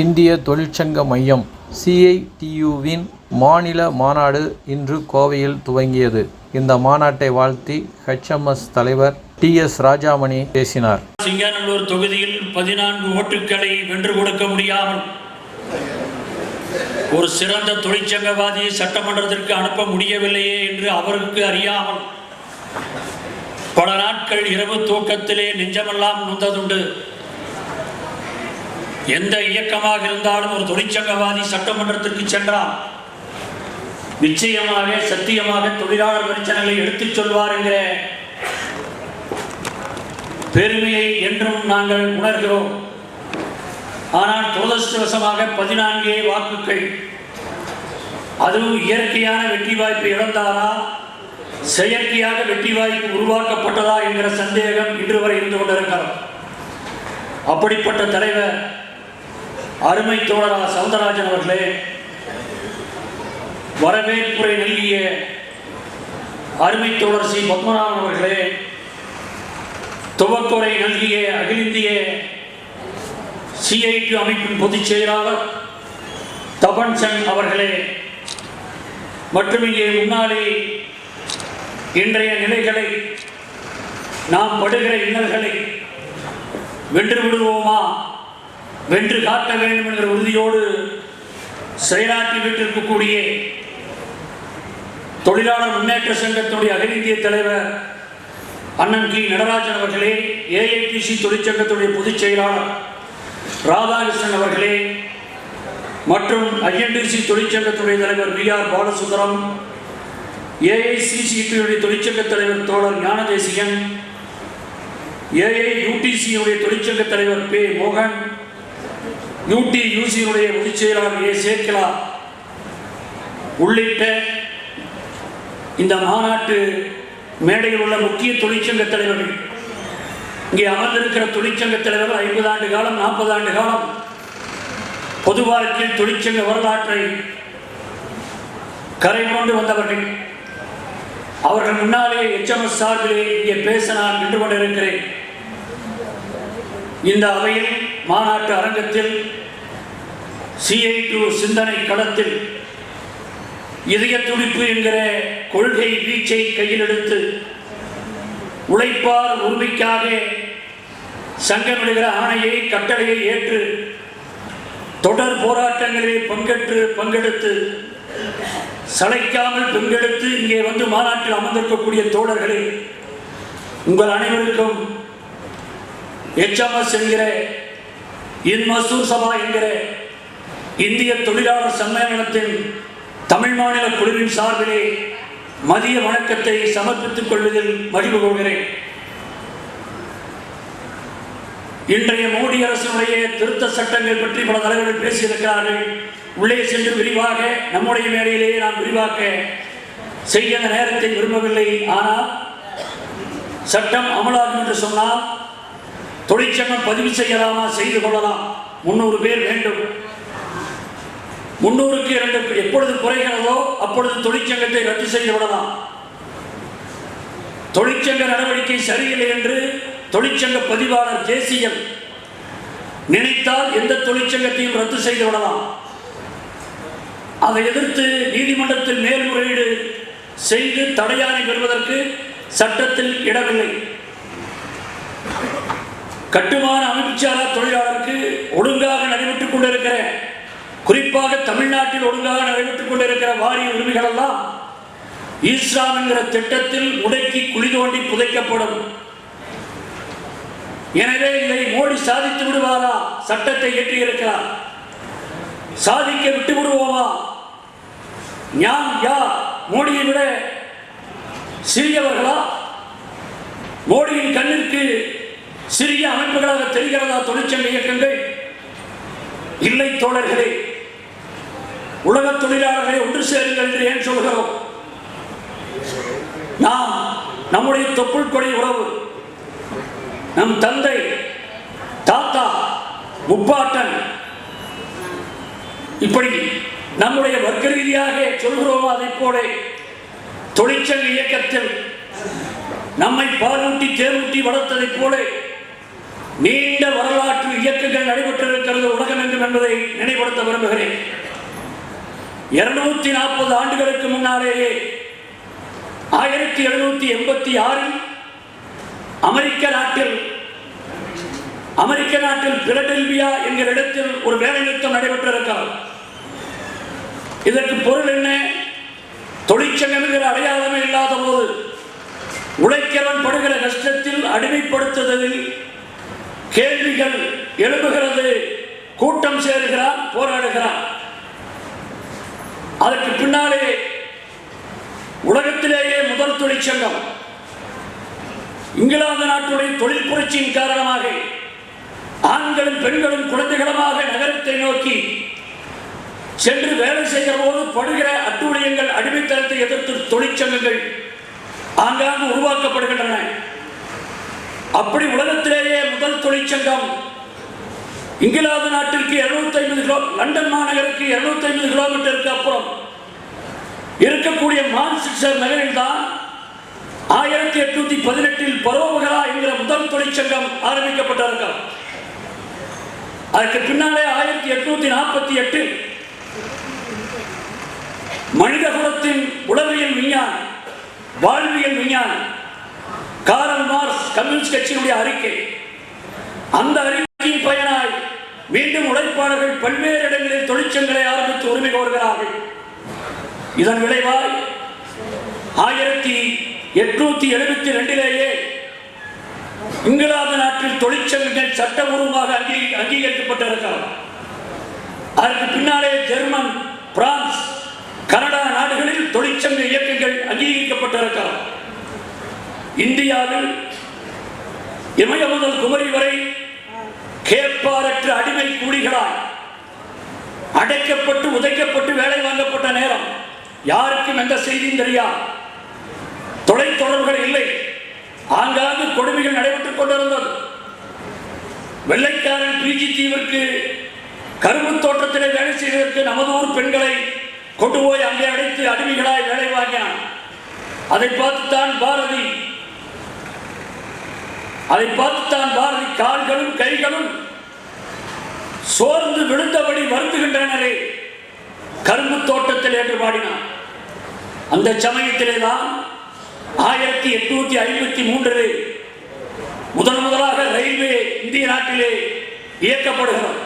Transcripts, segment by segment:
இந்திய தொழிற்சங்க மையம் சிஐடியுவின் மாநில மாநாடு இன்று கோவையில் துவங்கியது. இந்த மாநாட்டை வாழ்த்தி ஹெச்எம்எஸ் தலைவர் டி எஸ் ராஜாமணி பேசினார். சிங்காநல்லூர் தொகுதியில் பதினான்கு ஓட்டுக்களை வென்று கொடுக்க முடியாமல் ஒரு சிறந்த தொழிற்சங்கவாதியை சட்டமன்றத்திற்கு அனுப்ப முடியவில்லையே என்று அவருக்கு அறியாமல் பல நாட்கள் இரவு தூக்கத்திலே நெஞ்சமெல்லாம் நுந்ததுண்டு. எந்த இயக்கமாக இருந்தாலும் ஒரு தொழிற்சங்கவாதி சட்டமன்றத்திற்கு சென்றால் நிச்சயமாக சத்தியமாக தொழிலாளர் பிரச்சனைகளை எடுத்துச் சொல்வார் என்கிற பெருமையை என்றும் நாங்கள் உணர்கிறோம். ஆனால் துரதிருஷ்டவசமாக பதினான்கே வாக்குகள். அதுவும் இயற்கையான வெற்றி வாய்ப்பு இழந்தாரா? செயற்கையாக வெற்றி வாய்ப்பு உருவாக்கப்பட்டதா என்கிற சந்தேகம் இன்று வரை இருந்து கொண்டிருக்கிறது. அப்படிப்பட்ட தலைவர் அருமை தோழரா சவுந்தரராஜன் அவர்களே வரவேற்புரை நல்கிய அருமை தோழர் சி பத்மநாபன் அவர்களே துவக்குறை நல்கிய அகில இந்திய சிஐடி அமைப்பின் பொதுச் செயலாளர் தபன் சங் அவர்களே மற்றும் இங்கே முன்னாலே இன்றைய நிலைகளை நாம் படுகிற இன்னல்களை வென்று விடுவோமா? வென்று காட்ட வேண்டும் என்ற உறுதியோடு செயலாற்றி விட்டிருக்கக்கூடிய தொழிலாளர் முன்னேற்ற சங்கத்துடைய அகில இந்திய தலைவர் அண்ணன் கி. நடராஜன் அவர்களே ஏஐடிசி தொழிற்சங்கத்துடைய பொதுச் செயலாளர் ராதாகிருஷ்ணன் அவர்களே மற்றும் ஐஎன்டிசி தொழிற்சங்கத்துடைய தலைவர் வி ஆர் பாலசுந்தரம் ஏஐசிசிடியுடைய தொழிற்சங்க தலைவர் தோழர் ஞானதேசிகன் ஏஐ யூடிசியுடைய தொழிற்சங்க தலைவர் பே மோகன் யூடி யூசியினுடைய பொதுச் செயலாளர் ஏ உள்ளிட்ட இந்த மாநாட்டு மேடையில் உள்ள முக்கிய தொழிற்சங்க தலைவர்கள். இங்கே அமர்ந்திருக்கிற தொழிற்சங்க தலைவர்கள் ஐம்பது ஆண்டு காலம் நாற்பது ஆண்டு காலம் பொது வாழ்க்கையில் தொழிற்சங்க வரலாற்றை கரை கொண்டு வந்தவர்கள். அவர்கள் முன்னாலே எச்எம்எஸ் சார்பிலே இங்கே பேச நான் நின்று கொண்டிருக்கிறேன். இந்த அவையில் மாநாட்டு அரங்கத்தில் சிஐ டு சிந்தனை களத்தில் இதய துடிப்பு என்கிற கொள்கை வீச்சை கையில் எடுத்து உழைப்பார் உரிமைக்காக சங்கமிடுகிற ஆணையை கட்டளையை ஏற்று தொடர் போராட்டங்களில் பங்கேற்று பங்கெடுத்து சளைக்காமல் பங்கெடுத்து இங்கே வந்து மாநாட்டில் அமர்ந்திருக்கக்கூடிய தோழர்களே உங்கள் அனைவருக்கும் எச்எம்எஸ் என்கிற இன்மசூர் சபா என்கிற இந்திய தொழிலாளர் சம்மேளனத்தின் தமிழ் மாநில குழுவின் சார்பிலே மதிய வணக்கத்தை சமர்ப்பித்துக் கொள்வதில் மகிழ்வு கொள்கிறேன். இன்றைய மோடி அரசினுடைய திருத்த சட்டங்கள் பற்றி பல தலைவர்கள் பேசியிருக்கிறார்கள். உள்ளே சென்று விரிவாக நம்முடைய மேடையிலேயே நாம் விரிவாக்க செய்ய நேரத்தை விரும்பவில்லை. ஆனால் சட்டம் அமலாகும் என்று சொன்னால் தொழிற்சங்கம் பதிவு செய்யலாமா? செய்து கொள்ளலாம். முன்னூறு பேர் வேண்டும். முன்னூறுக்கு இரண்டு எப்பொழுது குறைகிறதோ அப்பொழுது தொழிற்சங்கத்தை ரத்து செய்து விடலாம். தொழிற்சங்க நடவடிக்கை சரியில்லை என்று தொழிற்சங்க பதிவாளர் தேசியம் நினைத்தால் எந்த தொழிற்சங்கத்தையும் ரத்து செய்து விடலாம். அதை எதிர்த்து நீதிமன்றத்தில் மேல்முறையீடு செய்து தடையாணை பெறுவதற்கு சட்டத்தில் இடமில்லை. கட்டுமான அமைச்சாளர் தொழிலாளருக்கு ஒழுங்காக நடைபெற்றுக் கொண்டிருக்கிறேன். குறிப்பாக தமிழ்நாட்டில் ஒழுங்காக நடைபெற்றுக் கொண்டிருக்கிற வாரிய உரிமைகள் எல்லாம் ஈஸ்லாம் என்கிற திட்டத்தில் முடக்கி குழி தோண்டி புதைக்கப்படும். எனவே இதை மோடி சாதித்து விடுவாரா? சட்டத்தை இயற்றியிருக்கிறார் சாதிக்க விட்டு விடுவோமா? ஞான் யார் மோடியை விட சிறியவர்களா? மோடியின் கண்ணிற்கு சிறிய அமைப்புகளாக தெரிகிறதா தொழிற்சங்க இயக்கங்கள்? இல்லை தோழர்களே உலக தொழிலாளர்களை ஒன்று சேருங்கள் என்று ஏன் சொல்கிறோம்? நாம் நம்முடைய தொப்புள் கொடி உறவு நம் தந்தை தாத்தா முப்பாட்டன் இப்படி நம்முடைய வர்க்க ரீதியாக சொல்கிறோம் அதை போல தொழிற்சங்க இயக்கத்தில் நம்மை பாலூட்டி தேர்வூட்டி வளர்த்ததைப் போல நீண்ட வரலாற்று இயக்கங்கள் நடைபெற்றிருக்கிறது உலகமெங்கும் என்பதை நினைவுபடுத்த விரும்புகிறேன். இருநூத்தி நாற்பது ஆண்டுகளுக்கு முன்னாலேயே ஆயிரத்தி எழுநூத்தி எண்பத்தி ஆறில் அமெரிக்க நாட்டில் அமெரிக்க நாட்டில் பிலடெல்பியா என்கிற இடத்தில் ஒரு வேலைநிறுத்தம் நடைபெற்றிருக்கிறது. இதற்கு பொருள் என்ன? தொழிற்சங்கம் என்கிற அடையாளமே இல்லாத போது உழைக்கிறவன் படுகிற கஷ்டத்தில் அடிமைப்படுத்துதலில் கேள்விகள் எழுப்புகிறது கூட்டம் சேருகிறான் போராடுகிறான். அதற்கு பின்னாலே உலகத்திலேயே முதல் தொழிற்சங்கம் இங்கிலாந்து நாட்டுடைய தொழில் புரட்சியின் காரணமாக ஆண்களும் பெண்களும் குழந்தைகளுமாக நகரத்தை நோக்கி சென்று வேலை செய்கிற போது படுகிற அட்டூழியங்கள் அடிமைத்தனத்தை எதிர்த்து தொழிற்சங்கங்கள் ஆங்காங்கு உருவாக்கப்படுகின்றன. அப்படி உலகத்திலேயே முதல் தொழிற்சங்கம் இங்கிலாந்து நாட்டிற்கு 250 ஐம்பது கிலோ லண்டன் மாநகருக்கு 250 ஐம்பது கிலோமீட்டருக்கு அப்புறம் இருக்கக்கூடிய மான்செஸ்டர் நகரில் தான் ஆயிரத்தி எட்நூத்தி பதினெட்டில் பரோபகரா என்கிற முதல் தொழிற்சங்கம் ஆரம்பிக்கப்பட்டிருக்கிறது. அதற்கு பின்னாலே ஆயிரத்தி எட்நூத்தி நாற்பத்தி எட்டில் மனித குலத்தின் உளவியல் விஞ்ஞானி வாழ்வியல் விஞ்ஞானி காரல் மார்ஸ் கம்யூனிஸ்ட் கட்சியினுடைய அறிக்கை. அந்த அறிக்கையின் பயனாய் மீண்டும் உழைப்பாளர்கள் பல்வேறு இடங்களில் தொழிற்சங்களை ஆரம்பித்து உரிமை கோருகிறார்கள். இதன் விளைவாய் ஆயிரத்தி எட்நூத்தி எழுபத்தி ரெண்டிலேயே இங்கிலாந்து நாட்டில் தொழிற்சங்கங்கள் சட்டபூர்வமாக அங்கீ அங்கீகரிக்கப்பட்டிருக்கிறது. அதற்கு பின்னாலே ஜெர்மன் பிரான்ஸ் கனடா நாடுகளில் தொழிற்சங்க இயக்கங்கள் அங்கீகரிக்கப்பட்டிருக்கிறது. இந்தியாவில் இமய முதல் குமரி வரை கேட்பாரற்ற அடிமை கூலிகளால் அடைக்கப்பட்டு உதைக்கப்பட்டு வேலை வாங்கப்பட்ட நேரம் யாருக்கும் எந்த செய்தியும் தெரியாது. தொலைத்தொடர்புகள் இல்லை. ஆங்காங்கு கொடுமைகள் நடைபெற்றுக் கொண்டிருந்தது. வெள்ளைக்காரன் பிஜி தீவிற்கு கரும்பு தோட்டத்திலே வேலை செய்வதற்கு நமது ஊர் பெண்களை கொண்டு போய் அங்கே அடைத்து அடிமைகளாய் வேலை வாங்கினான். அதை பார்த்துத்தான் பாரதி அதை பார்த்து தான் பாரதி கால்களும் கைகளும் சோர்ந்து விழுந்தபடி வருந்துகின்றனரே. கரும்பு தோட்டத்தில் என்று பாடினான் அந்த சமயத்திலே தான் ஆயிரத்தி எட்நூத்தி ஐம்பத்தி மூன்றிலே முதன் முதலாக ரயில்வே இந்திய நாட்டிலே இயக்கப்படுகிறது.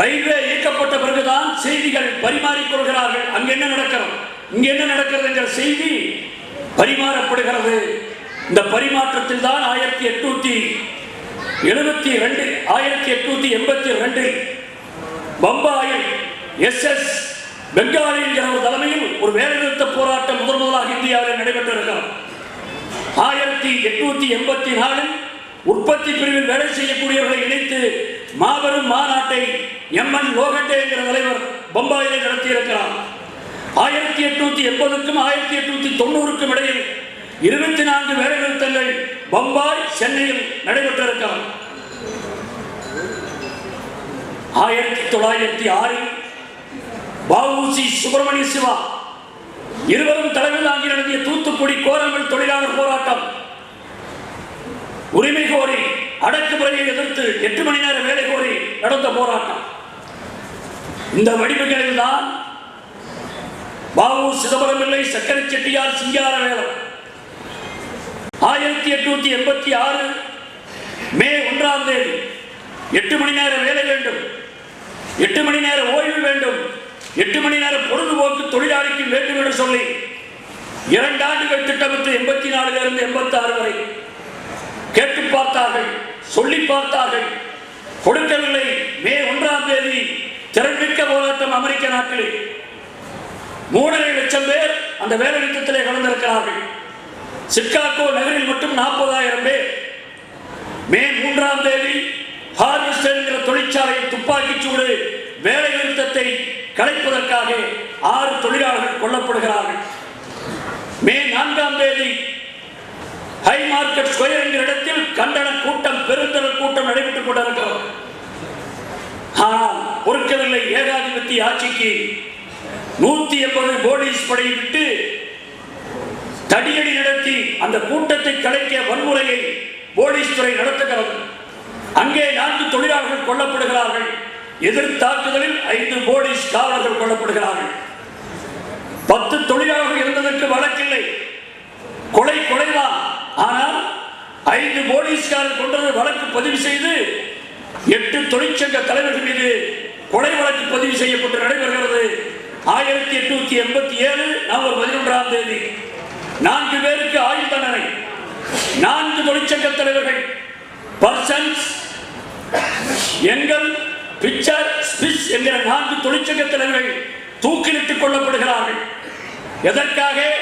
ரயில்வே இயக்கப்பட்ட பிறகுதான் செய்திகள் பரிமாறிக்கொள்கிறார்கள் அங்கு என்ன நடக்கிறது? இங்கு என்ன நடக்கிறது என்ற செய்தி பரிமாறப்படுகிறது. இந்த பரிமாற்றத்தில் தான் ஆயிரத்தி எட்நூத்தி எழுபத்தி ரெண்டு ஆயிரத்தி எட்நூத்தி எண்பத்தி ரெண்டு. பம்பாயில் எஸ் எஸ் பெங்காலி என்கிற ஒரு தலைமையில் ஒரு வேலைநிறுத்த போராட்டம் முதன் முதலாக இந்தியாவில் நடைபெற்றிருக்கிறது. ஆயிரத்தி எட்நூத்தி எண்பத்தி நாலில் உற்பத்தி பிரிவில் வேலை செய்யக்கூடியவர்களை இணைத்து மாபெரும் மாநாட்டை எம் என் லோகண்டே என்கிற தலைவர் பம்பாயிலே நடத்தியிருக்கிறார். ஆயிரத்தி எட்நூத்தி எண்பதுக்கும் ஆயிரத்தி எட்நூத்தி தொண்ணூறுக்கும் இடையில் இருபத்தி நான்கு வேலைநிறுத்தங்கள் பம்பாய் சென்னையில் நடைபெற்றிருக்கிறது. ஆயிரத்தி தொள்ளாயிரத்தி ஆறில் பாபுசி சுப்பிரமணிய சிவா இருவரும் தலைமையில் தாங்கி நடத்திய தூத்துக்குடி கோரங்கள் தொழிலாளர் போராட்டம் உரிமை கோரி அடக்குமுறையை எதிர்த்து எட்டு மணி நேர வேலை கோரி நடந்த போராட்டம். இந்த வடிவங்களில் தான் பாபு சிதம்பரம் இல்லை சக்கரை செட்டியார் சிங்காரவேலர் ஆயிரத்தி எட்நூத்தி எண்பத்தி ஆறு மே ஒன்றாம் தேதி எட்டு மணி நேர வேலை வேண்டும் எட்டு மணி நேர ஓய்வு வேண்டும் எட்டு மணி நேர பொழுதுபோக்கு தொழிலாளிக்கு வேண்டும் என்று சொல்லி இரண்டு ஆண்டுகள் திட்டமிட்டு எண்பத்தி நாலுல இருந்து எண்பத்தி ஆறு வரை கேட்டு பார்த்தார்கள் சொல்லி பார்த்தார்கள். கொடுக்கவில்லை. மே ஒன்றாம் தேதி திறன்மிக்க போராட்டம் அமெரிக்க நாட்களில் மூணரை லட்சம் பேர் அந்த வேலை நிறுத்தத்திலே கலந்திருக்கிறார்கள். சிக்காகோ நகரில் மட்டும் நாற்பதாயிரம் பேர். மே மூன்றாம் தேதி ஹார்வெஸ்டர் என்கிற தொழிற்சாலையில் துப்பாக்கிச் சூடு வேலை நிறுத்தத்தை கலைப்பதற்காக ஆறு தொழிலாளர்கள் கொல்லப்படுகிறார்கள். மே நான்காம் தேதி ஹை மார்க்கெட் ஸ்கொயர் என்கிற இடத்தில் கண்டன கூட்டம் பெருந்தர கூட்டம் நடைபெற்றுக் கொண்டிருக்கிறது. ஆனால் பொறுக்கவில்லை ஏகாதிபத்திய ஆட்சிக்கு நூத்தி எண்பது போலீஸ் படையை விட்டு தடியடி நடத்தி அந்த கூட்டத்தை கலைக்க வன்முறையை போலீஸ் துறை நடத்துகிறது அங்கே நான்கு தொழிலாளர்கள் கொல்லப்படுகிறார்கள். எதிர் தாக்குதலில் ஐந்து போலீஸ் காவலர்கள் கொல்லப்படுகிறார்கள். பத்து தொழிலாளர்கள் இருந்ததற்கு வழக்கில்லை. கொலை கொலைதான். ஆனால் ஐந்து போலீஸ்காரர் கொண்டது வழக்கு பதிவு செய்து எட்டு தொழிற்சங்க தலைவர்கள் மீது கொலை வழக்கு பதிவு செய்யப்பட்டு நடைபெறுகிறது. ஆயிரத்தி எட்நூத்தி எண்பத்தி ஏழு நவம்பர் பதினொன்றாம் தேதி. நான்கு பேருக்கு ஆயுள் தண்டனை. நான்கு தொழிற்சங்க தலைவர்கள். பர்சன்ஸ் எங்கள் பிக்சர் ஸ்பிஸ் என்கிற நான்கு தொழிற்சங்க தலைவர்கள் தூக்கிலிட்டுக் கொள்ளப்படுகிறார்கள் எதற்காக?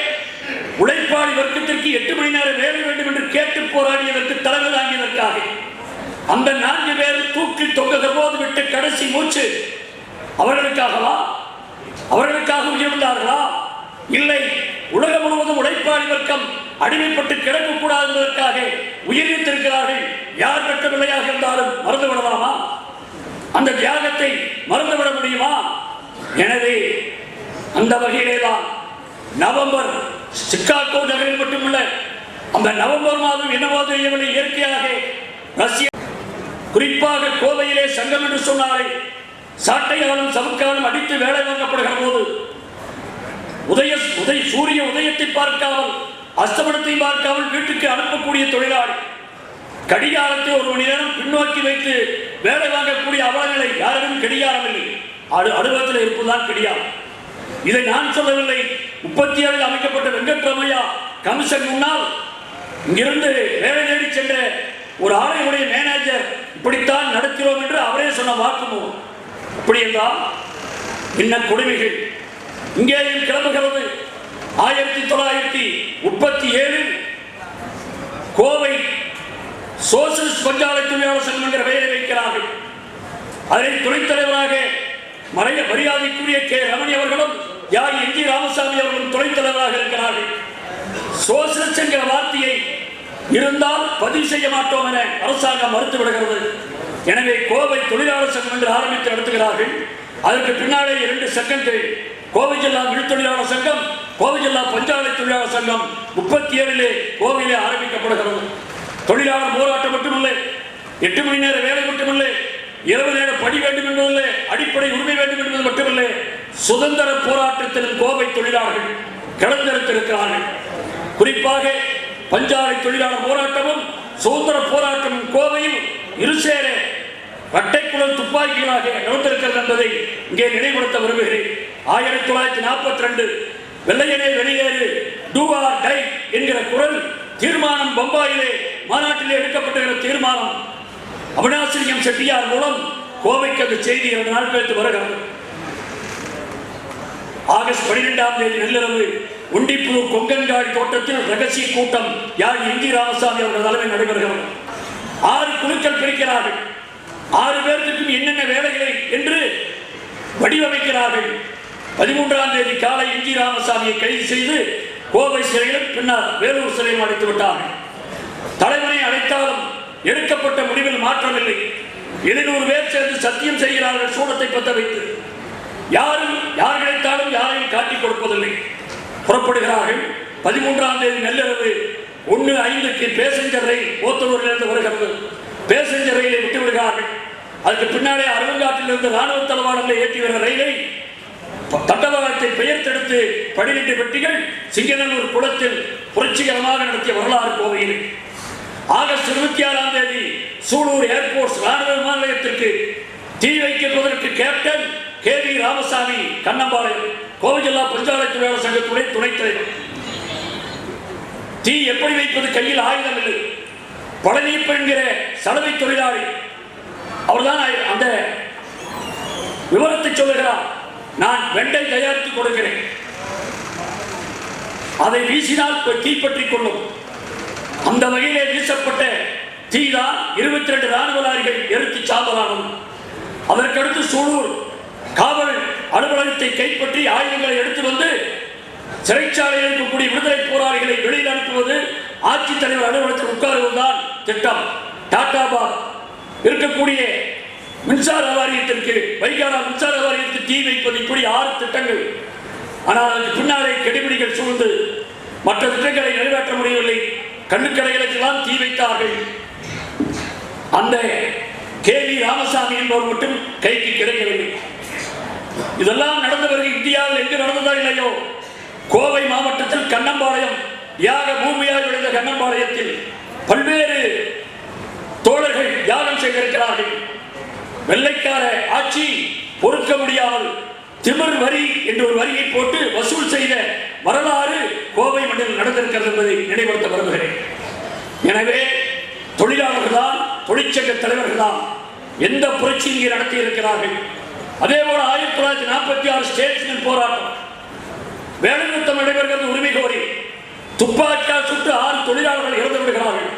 உழைப்பாளி வர்க்கத்திற்கு எட்டு மணி நேரம் வேலை வேண்டும் என்று கேட்டு போராடியதற்கு தலைமை தாங்கியதற்காக. அந்த நான்கு பேர் தூக்கில் தொங்குகிற போது விட்டு கடைசி மூச்சு அவர்களுக்காகவா? அவர்களுக்காக உயர்ந்தார்களா இல்லை. உலகம் முழுவதும் உழைப்பாளி வர்க்கம் அடிமைப்பட்டு கிடக்கக்கூடாது என்பதற்காக உயிரிழத்திருக்கிறார்கள் யார் பெற்ற பிள்ளையாக இருந்தாலும் மறந்து விடலாமா அந்த தியாகத்தை மறந்துவிட முடியுமா? எனவே அந்த வகையிலே தான் நவம்பர் சிக்காகோ நகரில் மட்டுமல்ல அந்த நவம்பர் மாதம் என்னவோ தெரியவில்லை இயற்கையாக ரஷ்ய குறிப்பாக கோவையிலே சங்கம் என்று சொன்னாரே சாட்டையாலும் சவுக்காலும் அடித்து வேலை வாங்கப்படுகிறது. உதய உதய சூரிய உதயத்தை பார்க்காமல் அஸ்தமனத்தை பார்க்காமல் வீட்டுக்கு அனுப்பக்கூடிய தொழிலாளி. கடிகாரத்தை ஒரு மணி நேரம் பின்னோக்கி வைத்து வேலை வாங்கக்கூடிய அவலநிலை யாரும் கடிகாரம் இல்லை. அடு அலுவலகத்தில் இருப்பதுதான் கடிகாரம். இதை நான் சொல்லவில்லை. முப்பத்தி ஏழில் அமைக்கப்பட்ட வெங்கட்ரமையா கமிஷன் முன்னால் இங்கிருந்து வேலை தேடி சென்ற ஒரு ஆலையுடைய மேனேஜர் இப்படித்தான் நடக்கிறோம் என்று அவரே சொன்ன வாக்குமூலம் அப்படி என்றால் என்ன கொடுமைகள். இங்கேயும் கிளம்புகிறது ஆயிரத்தி தொள்ளாயிரத்தி முப்பத்தி ஏழில் கோவை சோசியலிஸ்ட் பஞ்சாலை தொழிலாளர் சங்கம் என்கிற பெயரை வைக்கிறார்கள். அதில் துணைத் தலைவராக மறைய மரியாதைக்குரிய கே. ரமணி அவர்களும் யார் என். ஜி. ராமசாமி அவர்களும் துணைத் தலைவராக இருக்கிறார்கள். சோசியலிஸ்ட் என்கிற வார்த்தையை இருந்தால் பதிவு செய்ய மாட்டோம் என அரசாங்கம் மறுத்து விடுகிறது எனவே கோவை தொழிலாளர் சங்கம் என்று ஆரம்பித்து நடத்துகிறார்கள். அதற்கு பின்னாலே இரண்டு செகண்ட் கோவை ஜில்லா மின்தொழிலாளர் சங்கம் கோவை ஜில்லா பஞ்சாலை தொழிலாளர் சங்கம் முப்பத்தி ஏழிலே கோவையிலே ஆரம்பிக்கப்படுகிறது. தொழிலாளர் போராட்டம் மட்டுமில்லை எட்டு மணி நேர வேலை மட்டுமில்லை இரவு நேர பணி வேண்டும் என்பதில்லை அடிப்படை உரிமை வேண்டும் என்பது மட்டுமில்லை சுதந்திர போராட்டத்திலும் கோவை தொழிலாளர்கள் கிளர்ந்தெடுத்திருக்கிறார்கள் குறிப்பாக பஞ்சாலை தொழிலாளர் போராட்டமும் சுதந்திர போராட்டமும் கோவையில் இருசேர இரட்டைக்குழல் துப்பாக்கிகளாக நடந்திருக்கிறது என்பதை இங்கே நினைவுபடுத்த விரும்புகிறேன். ஆயிரத்தி தொள்ளாயிரத்தி நாற்பத்தி ரெண்டு வெள்ளையனே வெளியேறு டூ ஆர் டை என்கிற குரல் தீர்மானம் பம்பாயிலே மாநாட்டிலே எடுக்கப்பட்டிருக்கிற தீர்மானம். அவினாசிரியம் செட்டியார் மூலம் கோவைக்கு அந்த செய்தி இரண்டு நாள் பேர்த்து வருகிறது. ஆகஸ்ட் பனிரெண்டாம் தேதி நள்ளிரவு உண்டிப்பூர் கொங்கன்காடி தோட்டத்தில் ரகசிய கூட்டம் யார் எம் ராமசாமி அவர்கள் தலைமை நடைபெறுகிறது. ஆறு குழுக்கள் பிரிக்கிறார்கள். ஆறு பேர்த்துக்கும் என்னென்ன வேலைகளை என்று வடிவமைக்கிறார்கள். பதிமூன்றாம் தேதி காலை இஞ்சி ராமசாமியை கைது செய்து கோவை சிறையிலும் பின்னர் வேலூர் சிறையில் அடைத்து விட்டார்கள் தலைவனை அழைத்தாலும் எடுக்கப்பட்ட முடிவில் மாற்றமில்லை. எழுநூறு பேர் சேர்ந்து சத்தியம் செய்கிறார்கள் சூடத்தை பத்த வைத்து. யாரும் யார் கிடைத்தாலும் யாரையும் காட்டிக் கொடுப்பதில்லை. புறப்படுகிறார்கள். பதிமூன்றாம் தேதி நள்ளிரவு ஒன்று ஐந்துக்கு பேசஞ்சர் ரயில் ஓத்தலூரிலிருந்து வருகிறது. பேசஞ்சர் ரயிலை விட்டு விடுகிறார்கள். அதுக்கு பின்னாலே அருங்காட்டிலிருந்து ராணுவ தளவாடங்களை ஏற்றி வருகிற ரயிலை தண்டவாளத்தை பெயர்த்தெடுத்து பனிரெண்டு வெட்டிகள் சிங்கநல்லூர் குளத்தில் புரட்சிகரமாக நடத்திய வரலாறு கோவையில். ஆகஸ்ட் இருபத்தி ஆறாம் தேதி சூலூர் ஏர்போர்ட்ஸ் ராணுவ விமான நிலையத்திற்கு தீ வைக்கப்பதற்கு captain K V Ramasamy Kannampalayam Kovai ஜில்லா பஞ்சாலை தொழிலாளர் சங்கத்துடைய துணைத் தலைவர். தீ எப்படி வைப்பது கையில் ஆயுதம் இல்லை. பழனியப்ப என்கிற சலவை தொழிலாளி. அவர்தான் அந்த விவரத்தை சொல்லுகிறார். நான் வெண்டை தயாரித்து கொடுக்கிறேன். அதை வீசினால் தீப்பற்றிக் கொள்ளும். அந்த வகையிலே வீசப்பட்ட தீதான் இருபத்தி ரெண்டு ராணுவ லாரிகள் எரித்து அதற்கடுத்து சூலூர் காவல் அலுவலகத்தை கைப்பற்றி ஆயுதங்களை எடுத்து வந்து சிறைச்சாலையில் இருக்கக்கூடிய விடுதலை போராளிகளை வெளியில் அனுப்புவது ஆட்சித்தலைவர் அலுவலகத்தில் உட்காருவதுதான் திட்டம். டாடாபாத் இருக்கக்கூடிய மின்சார வாரியத்திற்கு வைகாரா மின்சார வாரியத்திற்கு தீ வைப்பது இப்படி ஆறு திட்டங்கள். ஆனால் அதுக்கு பின்னாலே கெடுபிடிகள் சூழ்ந்து மற்ற திட்டங்களை நிறைவேற்ற முடியவில்லை. கண்ணுக்கடைகளுக்கெல்லாம் தீ வைத்தார்கள். அந்த கே வி ராமசாமி என்பவர் மட்டும் கைக்கு கிடைக்கவில்லை. இதெல்லாம் நடந்த பிறகு இந்தியாவில் எங்கு நடந்ததா இல்லையோ? கோவை மாவட்டத்தில் கண்ணம்பாளையம் யாக பூமியாக விழுந்த கண்ணம்பாளையத்தில் பல்வேறு தோழர்கள் தியாகம் செய்திருக்கிறார்கள். வெள்ளைக்கார ஆட்சி பொறுக்க முடியாமல் திமிர் வரி என்ற ஒரு வரியை போட்டு வசூல் செய்த வரலாறு கோவை மண்டலம் நடந்திருக்கிறது என்பதை நினைவுபடுத்த விரும்புகிறேன். எனவே தொழிலாளர்கள் தான் தொழிற்சங்க தலைவர்கள் தான் எந்த புரட்சி இங்கே நடத்தி இருக்கிறார்கள் அதே போல ஆயிரத்தி தொள்ளாயிரத்தி நாற்பத்தி ஆறு ஸ்டேட்ஸ்மென் போராட்டம். வேலைநிறுத்தம் நடைபெறுகிறது உரிமை கோரி. துப்பாக்கியால் சுட்டு ஆறு தொழிலாளர்கள் இறந்து விடுகிறார்கள்.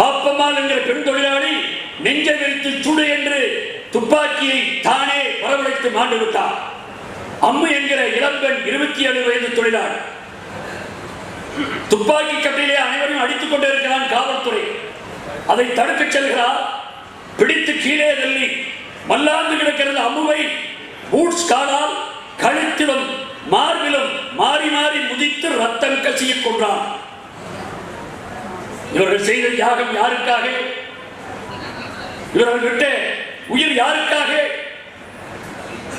பாப்பம்மாள் என்கிற பெண் தொழிலாளி நெஞ்சை விரித்து சுடு என்று துப்பாக்கியை தானே வரவழைத்து மாண்டு விட்டார் அம்மு என்கிற இளம்பெண் இருபத்தி ஏழு வயது தொழிலாளர் துப்பாக்கி கட்டிலே அனைவரும் அடித்துக் கொண்டே இருக்கிறான் காவல்துறை. அதை தடுக்க செல்கிறார். பிடித்து கீழே தள்ளி மல்லாந்து கிடக்கிறது அம்முவை. பூட்ஸ் காலால் கழுத்திலும் மார்பிலும் மாறி மாறி முதித்து ரத்தம் கசியக் கொண்டான் இவர்கள் செய்த தியாகம் யாருக்காக? இவர்கள் விட்ட உயிர் யாருக்காக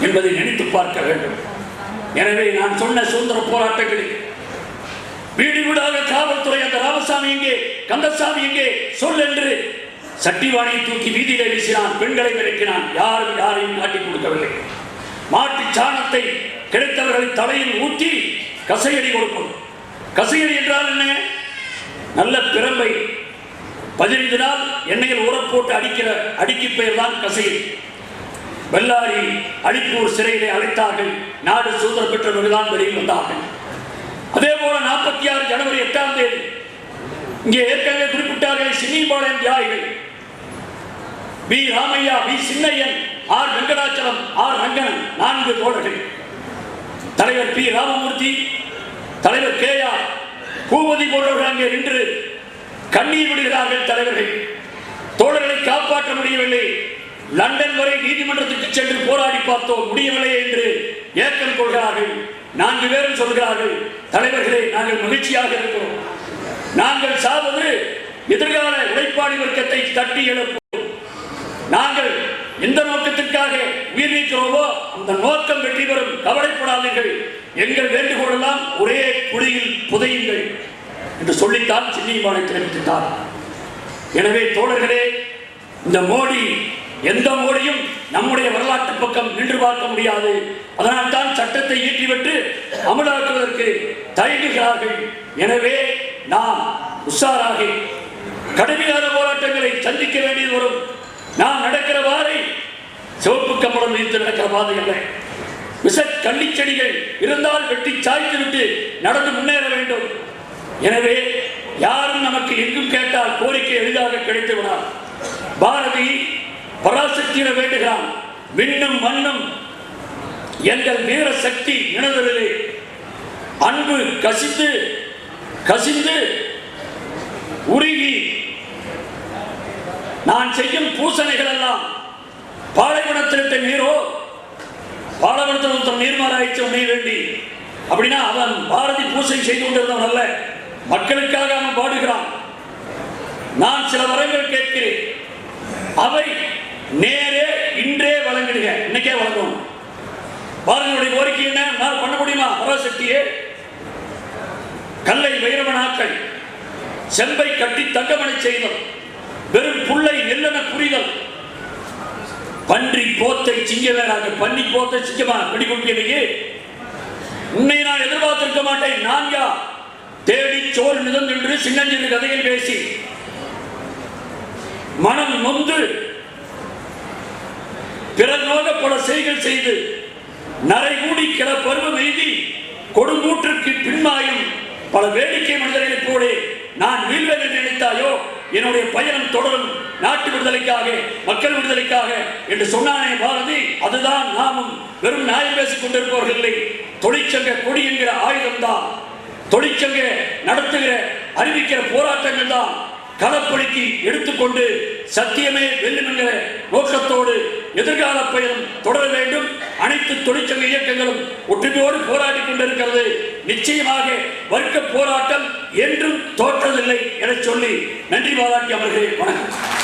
என்பதை நினைத்து பார்க்க வேண்டும். எனவே நான் சொன்ன சுதந்திர போராட்டங்களில் வீடு வீடாக காவல்துறை அந்த ராமசாமி எங்கே கந்தசாமி எங்கே சொல் என்று சட்டிவாணியை தூக்கி வீதியிலே வீசினான் பெண்களை விளக்கினான் யாரும் யாரையும் காட்டிக் கொடுக்கவில்லை. மாட்டு சாணத்தை கிடைத்தவர்களின் தலையில் ஊற்றி கசையடி கொடுப்பது கசையடி என்றால் என்ன? நல்ல பிறம்பை பதினைந்து நாள் எண்ணெயில் உரப்போட்டு அடிக்கிற அடிக்கு பெயர் தான் கசையில் பெல்லாரி அடிப்பூர் சிறையிலே அழைத்தார்கள். நாடு சுதந்திரம் பெற்றவர்கள்தான் வெளியில் வந்தார்கள். அதே போல நாற்பத்தி ஆறு ஜனவரி எட்டாம் தேதி இங்கே ஏற்கனவே குறிப்பிட்டார்கள் சின்னிபாளையம் தியாகிகள் P Ramaiah P Chinnaiyan R. Venkatachalam R. Rangan நான்கு தோழர்கள். தலைவர் பி. ராமமூர்த்தி தலைவர் கே. ஆர். பூபதி போன்றவர்கள் அங்கே நின்று கண்ணீர் விடுகிறார்கள் தலைவர்கள். தோழர்களை காப்பாற்ற முடியவில்லை. லண்டன் வரை நீதிமன்றத்துக்கு சென்று போராடி பார்த்தோம். முடியவில்லை என்று ஏக்கம் கொள்கிறார்கள். நான்கு பேரும் சொல்கிறார்கள் தலைவர்களே நாங்கள் மகிழ்ச்சியாக இருக்கிறோம். நாங்கள் சாவது எதிர்கால உழைப்பாளி வர்க்கத்தை தட்டி எழுப்போம் நாங்கள் எந்த நோக்கத்திற்காக உயிர் நீக்கிறோமோ அந்த நோக்கம் வெற்றி பெறும். கவலைப்படாதீர்கள். எங்கள் வேண்டுகோள் எல்லாம் ஒரே குழியில் புதையுங்கள். என்று சொல்லித்தான் சின்னிமானை தெரிவித்தார் எனவே தோழர்களே இந்த மோடி எந்த மோடியும் நம்முடைய வரலாற்று பக்கம் நின்று பார்க்க முடியாது. அதனால் தான் சட்டத்தை இயற்றிவிட்டு அமலாக்குவதற்கு தயங்குகிறார்கள். எனவே நாம் உஷாராகி கடுமையான போராட்டங்களை சந்திக்க வேண்டியது வரும். நாம் நடக்கிற வாரை சிவப்பு கம்பளம் வைத்து நடக்கிற பாதை இல்லை விச கள்ளிச்செடிகள் இருந்தால் வெட்டி சாய்த்து விட்டு நடந்து முன்னேற வேண்டும். எனவே யாரும் நமக்கு எங்கும் கேட்டால் கோரிக்கை எளிதாக கிடைத்து விடார் பாரதி பராசக்தியிட வேண்டுகிறான். விண்ணும் மண்ணும் எங்கள் வீர சக்தி இணைந்ததிலே அன்பு கசிந்து கசிந்து உருகி. நான் செய்யும் பூசணைகள் எல்லாம் பாலைவனத்திலிட்ட நீரோ பாலைவனத்தில் நீர்மாராய்ச்சி உன்னை வேண்டி. அப்படின்னா அவன் பாரதி பூசை செய்து கொண்டிருந்தவன் அல்ல. மக்களுக்காக அவன் பாடுகிறான். நான் சில வரங்கள் கேட்கிறேன். அவை நேரே இன்றே வழங்கிடுங்க இன்னைக்கே வழங்கும். பாரதியுடைய கோரிக்கை என்ன? நான் பண்ண முடியுமா? பராசக்தியே கல்லை வைரவனாக்கள் செம்பை கட்டி தங்கமணி செய்தல். வெறும் புல்லை நெல்லென புரிதல். பன்றி போத்தை சிங்கவேராக பன்னி போத்தை சிங்கமா வெடிகுண்டியனையே உன்னை நான் எதிர்பார்த்திருக்க மாட்டேன். நான் யா தேடி சோறு நிதந்தென்று சின்னஞ்சிறு கதையில் பேசி. மனம் நொந்து பிறநோக பல செய்கள் செய்து நரை கூடி கிள பருவம் எய்தி கொடுங்கூற்றுக்கு பின்மாயும் பல வேடிக்கை மனிதர்களைப் போல நான் வீழ்வேன் என்று நினைத்தாயோ? என்னுடைய பயணம் தொடரும் நாட்டு விடுதலைக்காக மக்கள் விடுதலைக்காக என்று சொன்னானே பாரதி அதுதான் நாமும் வெறும் நியாயம் பேசிக் கொண்டிருப்பவர்கள் இல்லை. தொழிற்சங்க கொடி என்கிற ஆயுதம் தான் தொழிற்சங்க நடத்துகிற அறிவிக்கிற போராட்டங்கள் தான் களப்பணிக்கு எடுத்துக்கொண்டு சத்தியமே வெல்லும் என்கிற நோக்கத்தோடு எதிர்கால பயணம் தொடர வேண்டும். அனைத்து தொழிற்சங்க இயக்கங்களும் ஒற்றுமையோடு போராடி கொண்டிருக்கிறது. நிச்சயமாக வர்க்க போராட்டம் என்றும் தோற்றதில்லை என சொல்லி நன்றி பாராட்டி அவர்களே வணக்கம்.